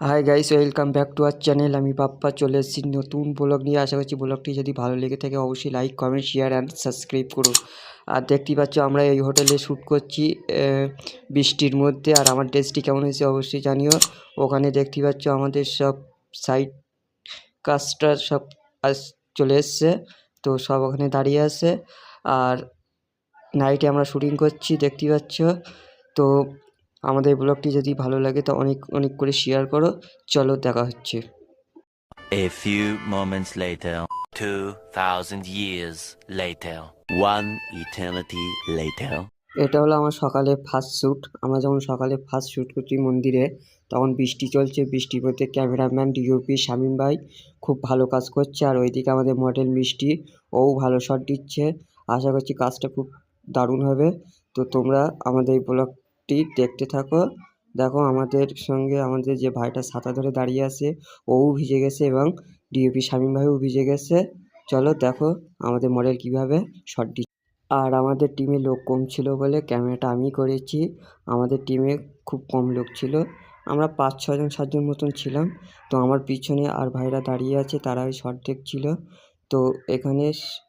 Hi guys welcome back to our channel আমি পাপ্পা চলে এসেছি নতুন ব্লগ নিয়ে। আশা করছি ব্লগটি যদি ভালো লেগে থাকে, অবশ্যই like comment share and subscribe করো। আর দেখতেই পাচ্ছ, আমরা এই হোটেলে শ্যুট করছি বৃষ্টির মধ্যে। আর আমার ড্রেসটি কেমন হয়েছে অবশ্যই জানিও। ওখানে দেখতেই পাচ্ছ, আমাদের সব সাইড কাজটা সব চলে এসছে। তো সব ওখানে দাঁড়িয়ে আছে। আর নাইটে আমরা শুটিং করছি, দেখতেই পাচ্ছ। তো আমাদের ব্লগটি যদি ভালো লাগে তো অনেক অনেক করে শেয়ার করো। চলো দেখা হচ্ছে। A few moments later, 2,000 years later, one eternity later. এটা হলো আমার সকালে ফার্স্ট শ্যুট আমরা যখন সকালে ফার্স্ট শ্যুট করছি মন্দিরে তখন বৃষ্টি চলছে। বৃষ্টির মধ্যে ক্যামেরাম্যান ডিওপি শামীম ভাই খুব ভালো কাজ করছে। আর ওইদিকে আমাদের মডেল মিষ্টি ও ভালো শট দিচ্ছে। আশা করছি কাজটা খুব দারুণ হবে। তো তোমরা আমাদের এই ব্লগটি দেখতে থাকো। দেখো আমাদের সঙ্গে আমাদের যে ভাইটা ছাতা ধরে দাঁড়িয়ে আছে ও ভিজে গেছে এবং ডিওপি শামীম ভাইও ভিজে গেছে। চলো দেখো আমাদের মডেল কীভাবে শট দিচ্ছে। আর আমাদের টিমে লোক কম ছিল বলে ক্যামেরাটা আমি করেছি। আমাদের টিমে খুব কম লোক ছিল। আমরা পাঁচ ছজন সাতজন মতন ছিলাম। তো আমার পিছনে আর ভাইরা দাঁড়িয়ে আছে তারা ওই শট দেখছিল। তো এখানে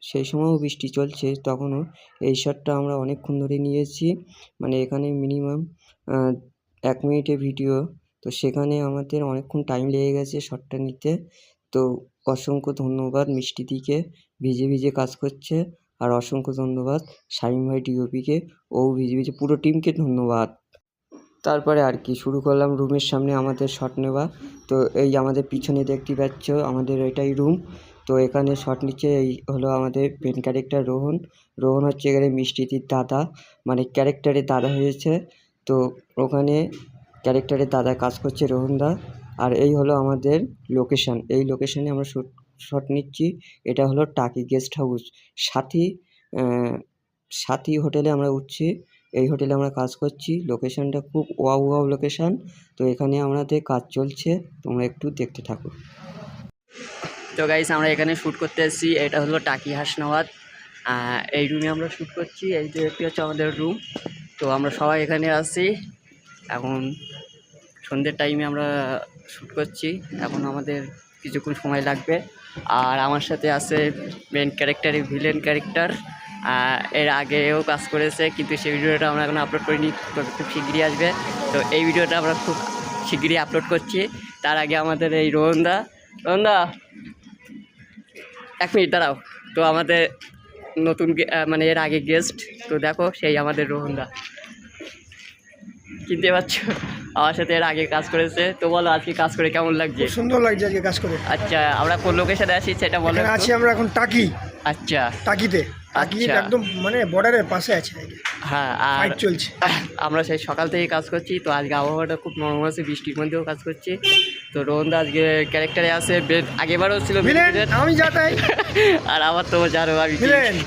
সেই সময়ও বৃষ্টি চলছে তখনও। এই শটটা আমরা অনেকক্ষণ ধরে নিয়েছি। মানে এখানে মিনিমাম এক মিনিটের ভিডিও তো সেখানে আমাদের অনেকক্ষণ টাইম লেগে গেছে শটটা নিতে। তো অসংখ্য ধন্যবাদ মিষ্টিদিকে ভিজে ভিজে কাজ করছে। আর অসংখ্য ধন্যবাদ শামীম ভাই ডিওপিকে ও ভিজে ভিজে পুরো টিমকে ধন্যবাদ। তারপরে আর কি, শুরু করলাম রুমের সামনে আমাদের শট নেওয়া। তো এই আমাদের পিছনে দেখতে পাচ্ছ, আমাদের এটাই রুম তো এখানে শট নিচ্ছে এই হলো আমাদের মেন ক্যারেক্টার রোহন। রোহন হচ্ছে এখানে মিষ্টিদির দাদা। মানে ক্যারেক্টারের দাদা হয়েছে। তো ওখানে ক্যারেক্টারের দাদা কাজ করছে রোহনদা আর এই হলো আমাদের লোকেশন এই লোকেশানে আমরা শুট শট নিচ্ছি। এটা হলো টাকি গেস্ট হাউস সাথী সাথী হোটেলে আমরা উঠছি। এই হোটেলে আমরা কাজ করছি। লোকেশনটা খুব ওয়াও ওয়াও লোকেশান তো এখানে আমাদের কাজ চলছে। তোমরা একটু দেখতে থাকো। তো গাইস আমরা এখানে শ্যুট করতে এসেছি। এটা হলো টাকি হাসনাবাদ। এই রুমে আমরা শ্যুট করছি। এই যে একটি হচ্ছে আমাদের রুম তো আমরা সবাই এখানে আসি এখন সন্ধ্যের টাইমে আমরা শ্যুট করছি। এখন আমাদের কিছুক্ষণ সময় লাগবে। আর আমার সাথে আছে মেন ক্যারেক্টারে ভিলেন ক্যারেক্টার এর আগেও কাজ করেছে, কিন্তু সেই ভিডিওটা আমরা এখন আপলোড করিনি খুব শিগগিরই আসবে। তো এই ভিডিওটা আমরা খুব শিগগিরই আপলোড করছি। তার আগে আমাদের এই রোহনদা। রোহনদা এক মিনিট দাঁড়াও। তো আমাদের নতুন মানে এর আগে গেস্ট তো দেখো সেই আমাদের রোহনদা। চিনতে পারছ? আমার সাথে এর আগে কাজ করেছে। তো বলো আজকে কাজ করে কেমন লাগছে? সুন্দর লাগছে আজকে কাজ করে। আচ্ছা আমরা কোন লোকের সাথে আসি সেটা বলো আছি আমরা এখন টাকি। আচ্ছা। টাকিতে টাকি আচ্ছা। একদম মানে বর্ডারের পাশে আছে হ্যাঁ আর ফাইট চলছে। আমরা সেই সকাল থেকে কাজ করছি তো আজকে আবহাওয়াটা খুব নরম আছে বৃষ্টির মধ্যেও কাজ করছি। তো রোহনদা আজকে ক্যারেক্টারে আছে বে- আগেবারও ছিল ভিলেন। আমি যাতাই আর আমার তো জানো আমি।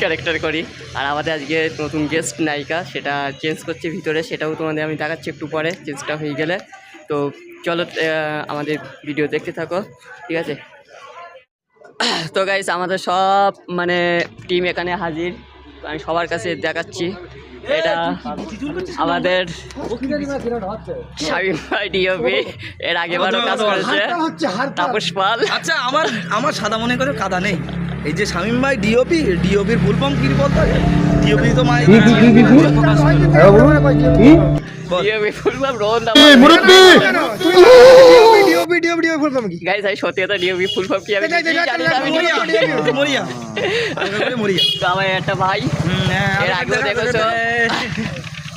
ক্যারেক্টার করি। আর আমাদের আজকে নতুন গেস্ট নায়িকা সেটা চেঞ্জ করছে ভিতরে সেটাও তোমাদের আমি দেখাচ্ছি একটু পরে চেঞ্জটা হয়ে গেলে। তো চলো আহ, আমাদের ভিডিও দেখতে থাকো ঠিক আছে? তো গাইস আমাদের সব মানে টিম এখানে হাজির। আমি সবার কাছে দেখাচ্ছি। এটা আমাদের শামীম ভাই ডিওপি এর আগেবারও কাজ করেছে। হচ্ছে তাপস পাল। আচ্ছা আমার আমার সাদা মনে করে কাদা নেই। এই যে শামিম ভাই ডিওপি ডিওপির ফুল ফর্ম কি বলতো? ডিওপি তো মাই। ডিওপি ফুলবাম রোহন ভিডিও ভিডিও ভিডিও বললাম কি গাইস আমি সত্যি কথা ডিওপি ফুল ফর্ম কি আমি আমি মরিয়া। মরিয়া তো আমার একটা ভাই হ্যাঁ, এর আগেও দেখেছ?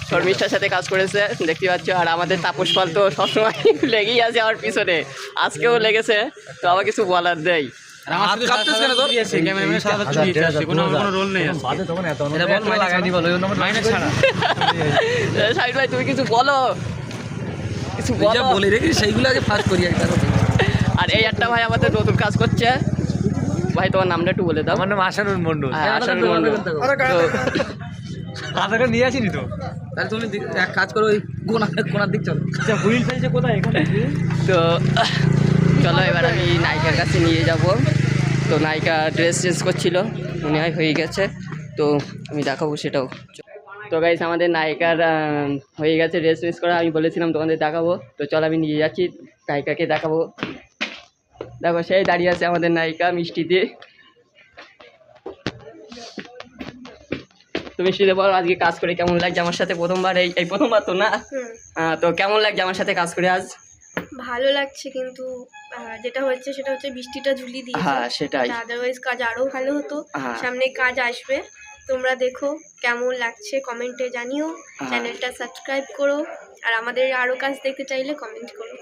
শর্মিষ্ঠার সাথে কাজ করেছে দেখতে পাচ্ছ আর আমাদের তাপস পাল তো সবসময় লেগেই আছে আমার পিছনে। আজকেও লেগেছে তো আমার কিছু বলার নেই। তুমি কিছু বলো। কিছু যা বলে। সেইগুলো আগে ফার্স্ট করি আর এই একটা ভাই আমাদের নতুন কাজ করছে। ভাই তোমার নামটা একটু বলে দাও। আমার নাম আশানুর মন্ডল। হ্যাঁ, আশানুর মণ্ডল। আধার কার্ড নিয়ে আসিনি তো? তাহলে তুমি এক কাজ করো ওই কোনা কোনার দিক চলো। আচ্ছা হুইল সাইজে কোথায় এখানে? তো চলো এবার আমি নায়িকার কাছে নিয়ে যাব। তো নায়িকা ড্রেস চেঞ্জ করছিল। মনে হয় হয়ে গেছে। তো আমি দেখাবো সেটাও। তো গাইস আমাদের নায়িকার হয়ে গেছে ড্রেস চেঞ্জ করা। আমি বলেছিলাম তোমাদের দেখাবো। তো চলো আমি নিয়ে যাচ্ছি নায়িকাকে দেখাবো। দেখো সেই দাঁড়িয়ে আছে আমাদের নায়িকা মিষ্টিতে দিয়ে তো মিষ্টিতে বলো আজকে কাজ করে কেমন লাগছে আমার সাথে? প্রথমবার এই এই প্রথমবার তো না? আহ, তো কেমন লাগছে আমার সাথে কাজ করে আজ? ভালো লাগছে কিন্তু যেটা হচ্ছে সেটা হচ্ছে বৃষ্টিটা ঝুলিয়ে দিয়েছে। হ্যাঁ সেটাই। আদারওয়াইজ কাজ আরও ভালো হতো। হ্যাঁ। সামনে কাজ আসবে। তোমরা দেখো কেমন লাগছে কমেন্টে জানিও। হ্যাঁ। চ্যানেলটা সাবস্ক্রাইব করো। আর আমাদের আরও কাজ দেখতে চাইলে কমেন্ট করো।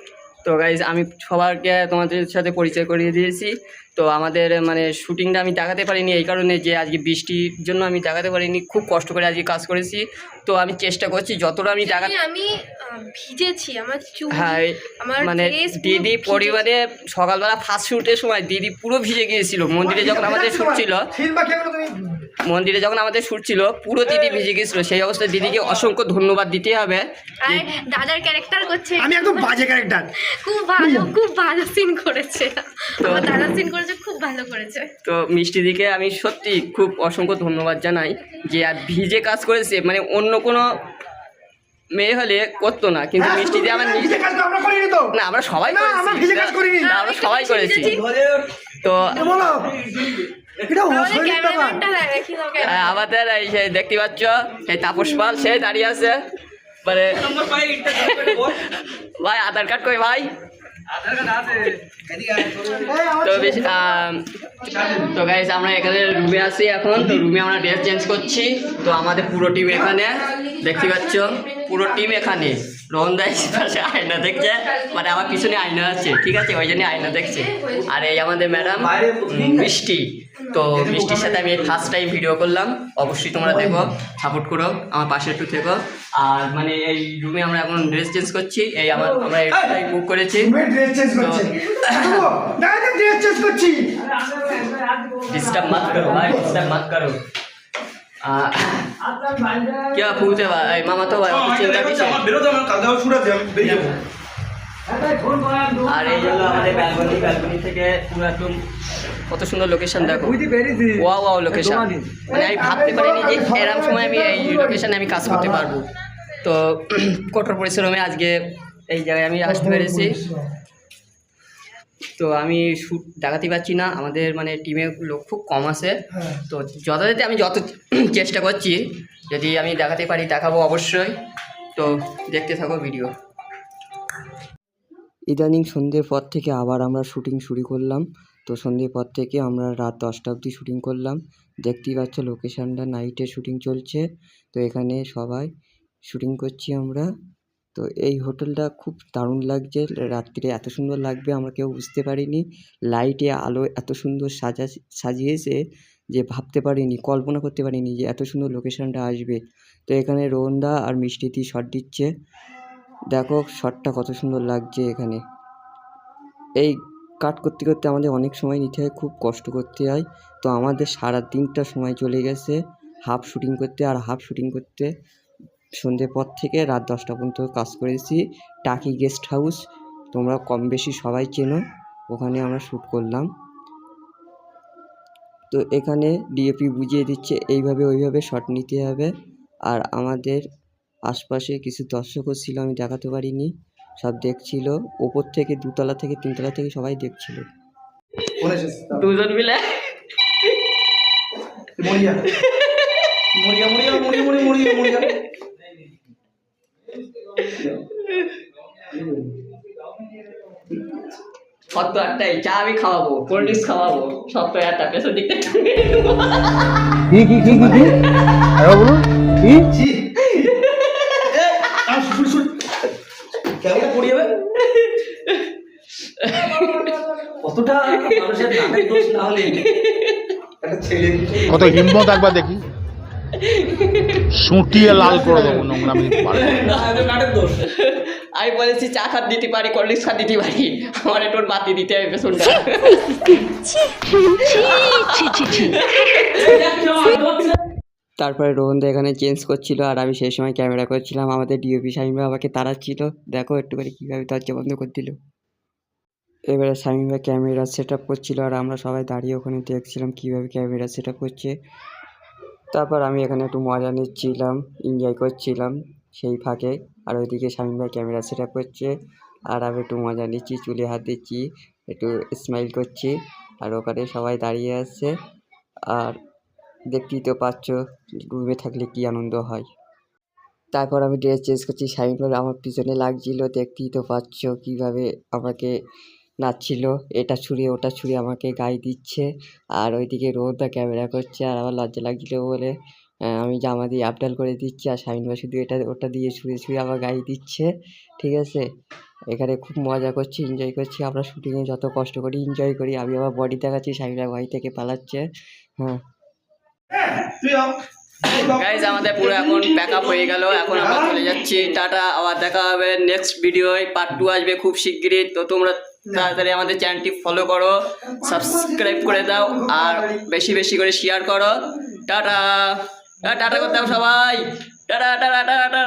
তো গাইজ আমি সবারকে তোমাদের সাথে পরিচয় করিয়ে দিয়েছি। তো আমাদের মানে শুটিংটা আমি দেখাতে পারিনি এই কারণে যে আজকে বৃষ্টির জন্য আমি দেখাতে পারিনি। খুব কষ্ট করে আজকে কাজ করেছি। তো আমি চেষ্টা করছি যতটা আমি দেখা আমি ভিজেছি। আমার চুল হ্যাঁ আমার মানে দিদি পরিবারে সকালবেলা ফার্স্ট শ্যুটের সময় দিদি পুরো ভিজে গিয়েছিল। মন্দিরে যখন আমাদের শ্যুট ছিল মন্দিরে যখন আমাদের শ্যুট ছিল পুরো দিদি ভিজে গিয়েছিল। সেই অবস্থায় দিদিকে অসংখ্য ধন্যবাদ দিতে হবে। আর দাদার ক্যারেক্টার করছে আমি একদম বাজে ক্যারেক্টার খুব ভালো খুব ভালো সিন করেছে। আমার দাদা সিন করেছে খুব ভালো করেছে। তো মিষ্টি দিকে আমি সত্যি খুব অসংখ্য ধন্যবাদ জানাই যে আর ভিজে কাজ করেছে মানে অন্য কোনো মেয়ে হলে করতো না কিন্তু মিষ্টি দিয়ে আমার নিজে না আমরা সবাই না, আমরা ভিজে কাজ করিনি। না, আমরা সবাই করেছি। তো এটা আমাদের এই যে দেখতে পাচ্ছ এই তাপস পাল সে দাঁড়িয়ে আছে। মানে ভাই আধার কার্ড কই ভাই? তো বেশ তো গাইস আমরা এখানে রুমে আছি এখন। তো রুমে আমরা ড্রেস চেঞ্জ করছি। তো আমাদের পুরো টিম এখানে। দেখতে পাচ্ছ? পুরো টিম এখানে। রোহন দাই পাশে আয়না দেখছে মানে আমার পিছনে আয়না আছে ঠিক আছে? ওই জন্য আয়না দেখছে। আর এই আমাদের ম্যাডাম মিষ্টি। তো মিষ্টির সাথে আমি ফার্স্ট টাইম ভিডিও করলাম। অবশ্যই তোমরা দেখো সাপোর্ট করো আমার পাশে একটু থেকো। আর মানে এই রুমে আমরা এখন ড্রেস চেঞ্জ করছি। এই আমার আমরা এটাই বুক করেছি। ড্রেস চেঞ্জ করছে। না ড্রেস চেঞ্জ করছি। কে ফুলতে ভাই মামা তো ভাই চিন্তা দিছে আর এই জন্য আমাদের ব্যালকনি ব্যালকনি থেকে পুরো একদম কত সুন্দর লোকেশন দেখো। ওয়া ওয়াও লোকেশন মানে আমি ভাবতে পারিনি যে এরকম সময় আমি এই লোকেশনে আমি কাজ করতে পারব। তো কঠোর পরিশ্রমে আজকে এই জায়গায় আমি আসতে পেরেছি। তো আমি শ্যুট দেখাতে পারছি না। আমাদের মানে টিমে লোক খুব কম আছে তো যথাযথ আমি যত চেষ্টা করছি যদি আমি দেখাতে পারি দেখাবো অবশ্যই। তো দেখতে থাকো ভিডিও ইদানিং সন্ধ্যের পর থেকে আবার আমরা শুটিং শুরু করলাম। তো সন্ধ্যের পর থেকে আমরা রাত দশটা অবধি শুটিং করলাম। দেখতেই পাচ্ছ লোকেশানটা নাইটে শুটিং চলছে। তো এখানে সবাই শুটিং করছি আমরা। তো এই হোটেলটা খুব দারুণ লাগছে। রাত্রিরে এত সুন্দর লাগবে আমরা কেউ বুঝতে পারিনি। লাইটে আলো এত সুন্দর সাজা, সাজিয়েছে যে ভাবতে পারিনি, কল্পনা করতে পারিনি যে এত সুন্দর লোকেশানটা আসবে। তো এখানে রোহনদা আর মিষ্টিতি শট দিচ্ছে। দেখো শটটা কত সুন্দর লাগছে এখানে। এই কাট করতে করতে আমাদের অনেক সময় নিতে হয়, খুব কষ্ট করতে হয়। তো আমাদের সারা দিনটা সময় চলে গেছে হাফ শুটিং করতে আর হাফ শুটিং করতে। সন্ধ্যে পর থেকে রাত দশটা পর্যন্ত কাজ করেছি টাকি গেস্ট হাউস তোমরা কম বেশি সবাই চেনো ওখানে আমরা শ্যুট করলাম। তো এখানে ডিএপি বুঝিয়ে দিচ্ছে এইভাবে ওইভাবে শট নিতে হবে। আর আমাদের আশপাশে কিছু দর্শকও ছিল আমি দেখাতে পারিনি। সব দেখছিল ওপর থেকে দুতলা থেকে তিনতলা থেকে সবাই দেখছিল। দুজন মিলে? মরিয়া মরিয়া মরিয়া মরিয়া মরিয়া মরিয়া। সত্য একটাই চা আমি খাওয়াবো কোল্ড ড্রিঙ্কস খাওয়াবো সত্য একটা পেছন দিকটা ঠুকে দেবো। শুট শুট কেমন পড়ে যাবে কতটা মানুষের নাটের দোষ না হলে কত হিম্মত একবার দেখি। সুটিয়ে লাল করে দেবো নোংরামি পারে না এটা নাটের দোষ। আমি বলেছি চা খাত দিতে পারি ড্রিঙ্কস খাত দিতে পারি। আমার একটু বাতি দিতে হবে পেছনটা তারপরে রোহনদা এখানে চেঞ্জ করছিল আর আমি সেই সময় ক্যামেরা করছিলাম। আমাদের ডিওপি শামিমা আমাকে তাড়াচ্ছিল। দেখো একটু করে কীভাবে দরজা বন্ধ করে দিল। এবারে শামিমা ক্যামেরা সেট আপ করছিল আর আমরা সবাই দাঁড়িয়ে ওখানে দেখছিলাম কীভাবে ক্যামেরা সেট আপ করছে। তারপর আমি এখানে একটু মজা নিচ্ছিলাম এনজয় করছিলাম। সেই ফাঁকে। আর ওইদিকে শামিম ভাই ক্যামেরা সেট আপ করছে। আর আমি একটু মজা নিচ্ছি, চুলে হাত দিচ্ছি, একটু স্মাইল করছি। আর ওখানে সবাই দাঁড়িয়ে আছে। আর দেখতেই তো পাচ্ছ, রুমে থাকলে কি আনন্দ হয়। তারপর আমি ড্রেস চেঞ্জ করছি। শাইন করে আমার পিছনে লাগছিল, দেখতেই তো পাচ্ছ কীভাবে আমাকে নাচছিল। এটা ছুঁড়ে, ওটা ছুঁড়ে আমাকে গায়ে দিচ্ছে। আর ওইদিকে রোদটা ক্যামেরা করছে। আর আমার লজ্জা লাগছিল বলে আমি জামা দিয়ে আপডাল করে দিচ্ছি আর শাহিন ভাই শুধু এটা, ওটা দিয়ে শুয়ে ছুঁড়ে আমার গায়ে দিচ্ছে, ঠিক আছে? এখানে খুব মজা করছি এনজয় করছি। আমরা শুটিংয়ে যত কষ্ট করি এনজয় করি। আমি আমার বডি দেখাচ্ছি শাহিন ভাই ভয় থেকে পালাচ্ছে। হ্যাঁ। গাইজ আমাদের পুরো এখন প্যাক আপ হয়ে গেল। এখন আমরা চলে যাচ্ছি। টাটা, আবার দেখা হবে নেক্সট ভিডিওয় পার্ট টু আসবে খুব শিগগিরই। তো তোমরা তাড়াতাড়ি আমাদের চ্যানেলটি ফলো করো সাবস্ক্রাইব করে দাও, আর বেশি বেশি করে শেয়ার করো। টাটা! টাটা করতাম সবাই। Tata tata tata.